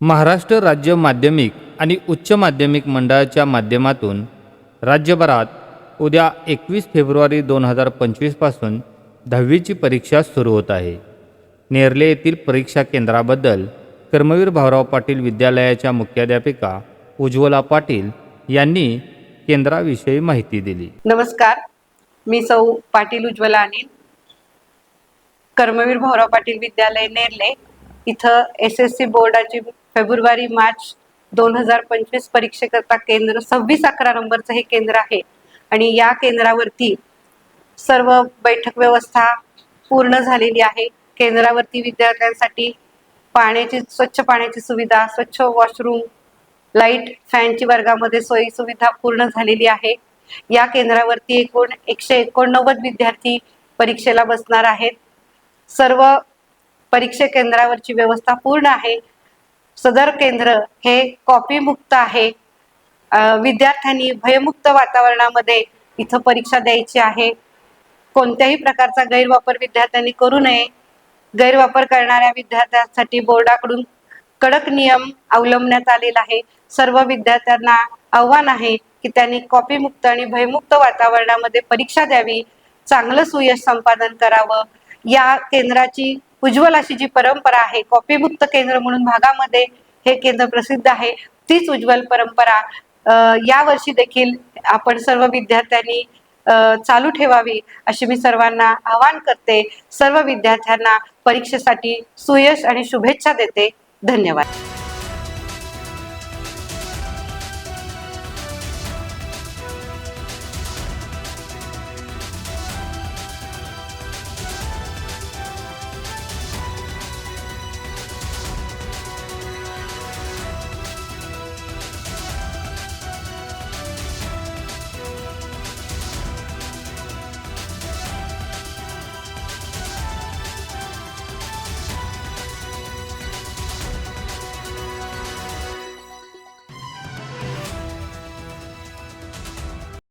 महाराष्ट्र राज्य माध्यमिक आणि उच्च माध्यमिक मंडळाच्या माध्यमातून राज्यभरात उद्या एकवीस फेब्रुवारी दोन हजार पंचवीसपासून दहावीची परीक्षा सुरू होत आहे. नेरले येथील परीक्षा केंद्राबद्दल कर्मवीर भाऊराव पाटील विद्यालयाच्या मुख्याध्यापिका उज्ज्वला पाटील यांनी केंद्राविषयी माहिती दिली. नमस्कार. मी सौ पाटील उज्ज्वला अनिल. कर्मवीर भाऊराव पाटील विद्यालय नेरले. इथं एस एस सी बोर्डाची फेब्रुवारी मार्च दोन हजार पंचवीस परीक्षेकरता केंद्र सव्वीस अकरा नंबरचं हे केंद्र आहे. आणि या केंद्रावरती सर्व बैठक व्यवस्था पूर्ण झालेली आहे. केंद्रावरती विद्यार्थ्यांसाठी पाण्याची स्वच्छ पाण्याची सुविधा स्वच्छ वॉशरूम लाइट फॅनची वर्गामध्ये सोयी सुविधा पूर्ण झालेली आहे. या केंद्रावरती एकूण एकशे एकोणनव्वद विद्यार्थी परीक्षेला बसणार आहेत. सर्व परीक्षा केंद्रावरची व्यवस्था पूर्ण आहे. सदर केंद्र हे कॉपी मुक्त आहे. विद्यार्थ्यांनी भयमुक्त वातावरणामध्ये इथं परीक्षा द्यायची आहे. कोणत्याही प्रकारचा गैरवापर विद्यार्थ्यांनी करू नये. गैरवापर करणाऱ्या विद्यार्थ्यांसाठी बोर्डाकडून कडक नियम अवलंबण्यात आलेला आहे. सर्व विद्यार्थ्यांना आव्हान आहे की त्यांनी कॉपीमुक्त आणि भयमुक्त वातावरणामध्ये परीक्षा द्यावी. चांगलं सुयश संपादन करावं. या केंद्राची उज्ज्वल अशी जी परंपरा आहे कॉपीमुक्त केंद्र म्हणून भागामध्ये हे केंद्र प्रसिद्ध आहे तीच उज्ज्वल परंपरा या यावर्षी देखील आपण सर्व विद्यार्थ्यांनी चालू ठेवावी अशी मी सर्वांना आवाहन करते. सर्व विद्यार्थ्यांना परीक्षेसाठी सुयश आणि शुभेच्छा देते. धन्यवाद.